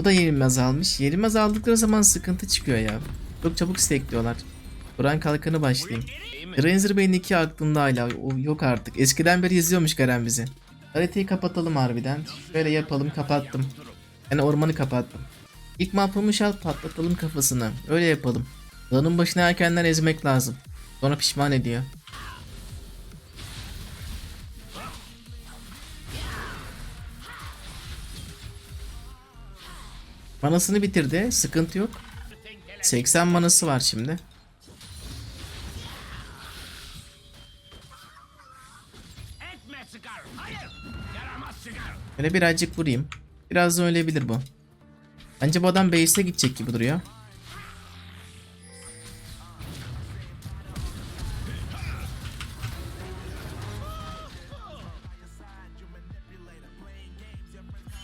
Bu da yenilmez almış. Yenilmez aldıkları zaman sıkıntı çıkıyor ya. Çok çabuk stekliyorlar. Buran kalkanı başlayayım. Ranger Bey'in iki aklımda hala. O yok artık. Eskiden beri izliyormuş Garen bizi. Haritayı kapatalım harbiden. Şöyle yapalım kapattım. Yani ormanı kapattım. İlk mapımı şal patlatalım kafasını. Öyle yapalım. Lanın başına erkenden ezmek lazım. Sonra pişman ediyor. Manasını bitirdi. Sıkıntı yok. 80 manası var şimdi. Böyle birazcık vurayım. Biraz da ölebilir bu. Bence bu adam base'e gidecek gibi duruyor.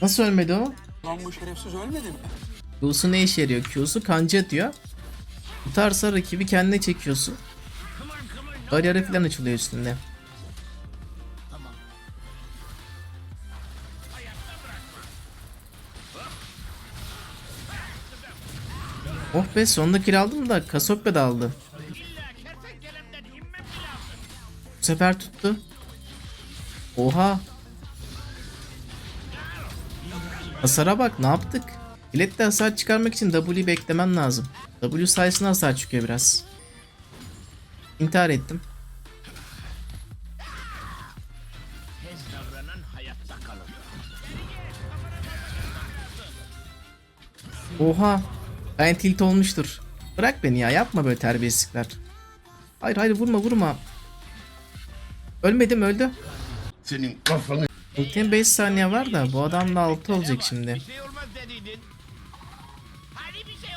Nasıl ölmedi o? Lan bu şerefsiz ölmedi mi? Q'su ne işe yarıyor? Q'su kanca atıyor. Tutarsa rakibi kendine çekiyorsun. Bariyeri falan açılıyor üstünde. Oh be sonunda kill aldım da Kasopya da aldı. Bu sefer tuttu. Oha. Hasara bak ne yaptık? Bilette hasar çıkarmak için W'yi beklemen lazım. W sayesinde hasar çıkıyor biraz. İntihar ettim. Oha. Ben tilt olmuştur. Bırak beni ya yapma böyle terbiyesizlikler. Hayır hayır vurma vurma. Ölmedim öldü. Senin kafanı Ultim 5 saniye var da bu adam da 6 olacak şimdi. Şey. Hani şey.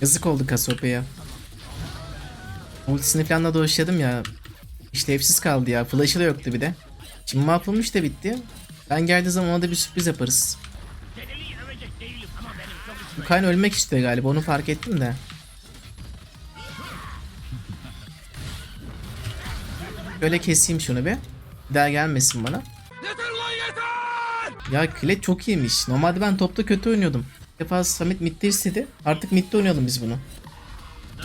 Yazık oldu Kasopya'ya. Ultisini falan da doşladım ya. İşte hepsiz kaldı ya. Flash'ı da yoktu bir de. Şimdi mahvolmuş da bitti. Ben geldiği zaman ona da bir sürpriz yaparız. Kayn ölmek istiyor galiba onu fark ettim de. Böyle keseyim şunu bir. Bir daha gelmesin bana. Ya Klet çok iyiymiş. Normalde ben topta kötü oynuyordum. Bir defa Samet midde istedi. Artık midde oynayalım biz bunu.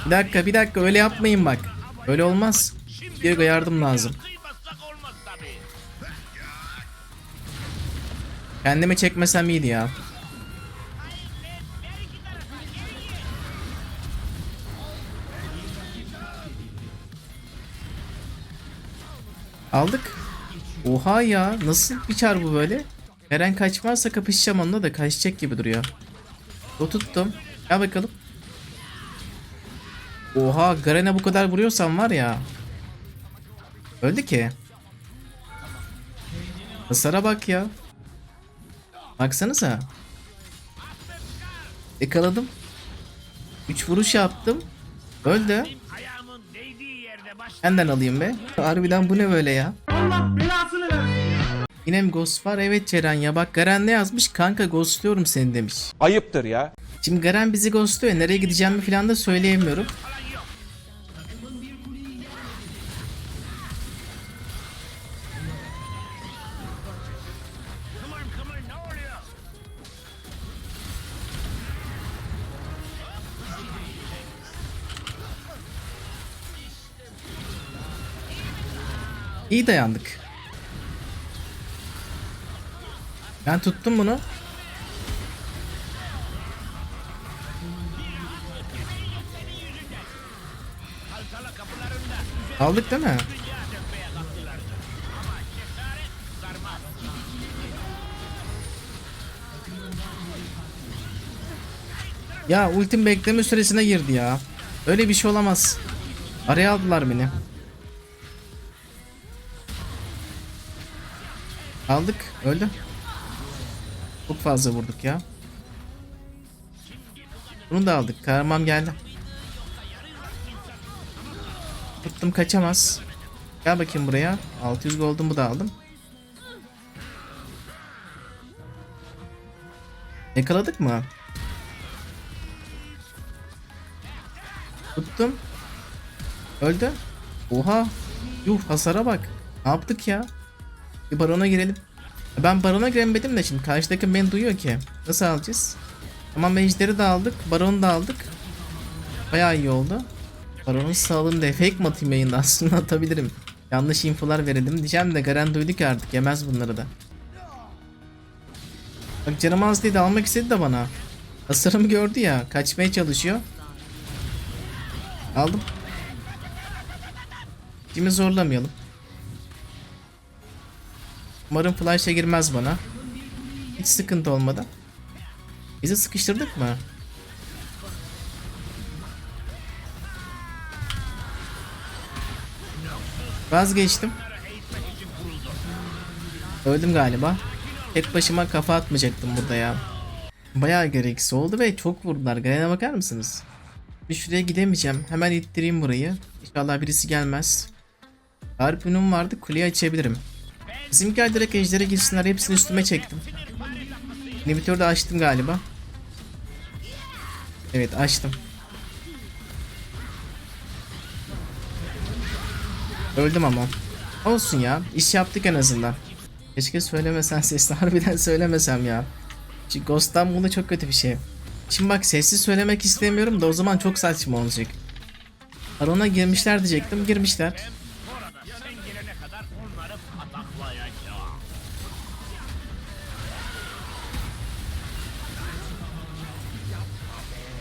Bir dakika bir dakika öyle yapmayın bak. Öyle olmaz. Diego yardım lazım. Kendime çekmesem iyiydi ya. Aldık. Oha ya nasıl bir çar bu böyle? Eren kaçmazsa kapışacağım onunla da kaçacak gibi duruyor. O tuttum. Gel bakalım. Oha Garen'e bu kadar vuruyorsan var ya. Öldü ki. Hasara bak ya. Baksanıza. Yakaladım. 3 vuruş yaptım. Öldü. Benden alayım be. Harbiden bu ne böyle ya? Yine mi ghost var? Evet Ceren ya bak Garen ne yazmış? Kanka ghostluyorum seni demiş. Ayıptır ya. Şimdi Garen bizi ghostluyor. Nereye gideceğimi falan da söyleyemiyorum. İyi dayandık. Ben tuttum bunu. Aldık değil mi? Ya ultim bekleme süresine girdi ya. Öyle bir şey olamaz. Araya aldılar beni. Aldık. Öldü. Çok fazla vurduk ya. Bunu da aldık. Kahraman geldi. Tuttum kaçamaz. Gel bakayım buraya. 600 goldumu da aldım. Yakaladık mı? Tuttum. Öldü. Oha. Yuh hasara bak. Ne yaptık ya? Bir barona girelim. Ben barona giremedim de şimdi karşı takım beni duyuyor ki. Nasıl alacağız? Tamam ejderi de aldık. Baronu da aldık. Bayağı iyi oldu. Baronun sağlığında fake mi atayım yayında aslında atabilirim. Yanlış infolar verelim diyeceğim de Garen duydu ki artık yemez bunları da. Bak canım az dedi almak istedi de bana. Hasarımı gördü ya kaçmaya çalışıyor. Aldım. Kimi zorlamayalım. Umarım flash'a girmez bana. Hiç sıkıntı olmadı. Bizi sıkıştırdık mı? Vazgeçtim. Öldüm galiba. Tek başıma kafa atmayacaktım burada ya. Bayağı gereksiz oldu ve çok vurdular. Galen'e bakar mısınız? Bir şuraya gidemeyeceğim. Hemen ittireyim burayı. İnşallah birisi gelmez. Harpunum vardı. Kuleyi açabilirim. Bizimkiler direkt ejdere girsinler. Hepsini üstüme çektim. Inhibitörü de açtım galiba. Evet açtım. Öldüm ama. Olsun ya. iş yaptık en azından. Keşke söylemesen sesli harbiden söylemesem ya. Çünkü Ghost'tan bunu çok kötü bir şey. Şimdi bak sessiz söylemek istemiyorum da o zaman çok saçma olacak. Arona girmişler diyecektim. Girmişler.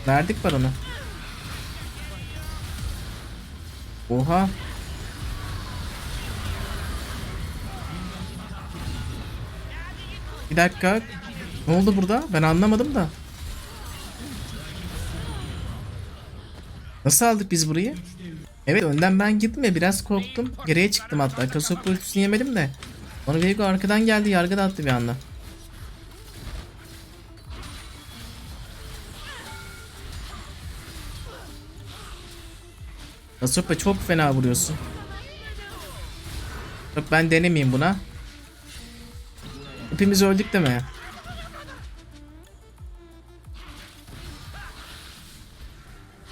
Verdik baronu. Oha. Bir dakika. Ne oldu burada? Ben anlamadım da. Nasıl aldık biz burayı? Evet önden ben gittim ya biraz korktum. Geriye çıktım hatta. Kasop ultisini yemedim de. Onu Viego arkadan geldi yargı da attı bir anda. Kasop'a çok fena vuruyorsun. Yok ben denemeyeyim buna. Hepimiz öldük mi?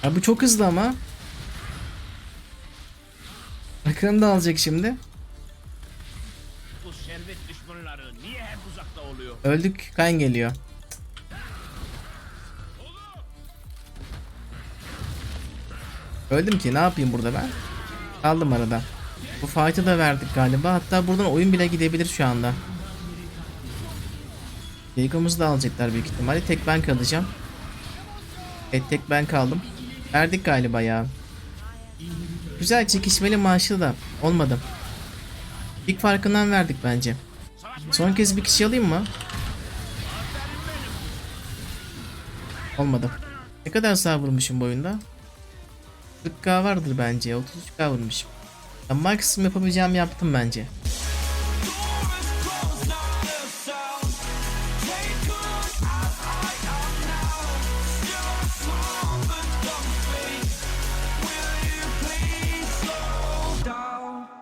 Ya bu çok hızlı ama. Ekranı da alacak şimdi. Bu servet düşmanları niye hep uzakta oluyor? Öldük. Kan geliyor. Öldüm ki ne yapayım burada ben? Kaldım arada. Bu fight'ı da verdik galiba. Hatta buradan oyun bile gidebilir şu anda. Veigo'muzu da alacaklar büyük ihtimalle. Tek ben kalacağım. Evet tek ben kaldım. Verdik galiba ya. Güzel çekişmeli maaşlı da. Olmadı. İlk farkından verdik bence. Son kez bir kişi alayım mı? Olmadı. Ne kadar sağ vurmuşum bu oyunda? 40k vardır bence. 33k vurmuşum. Ya maksimum yapabileceğimi yaptım bence.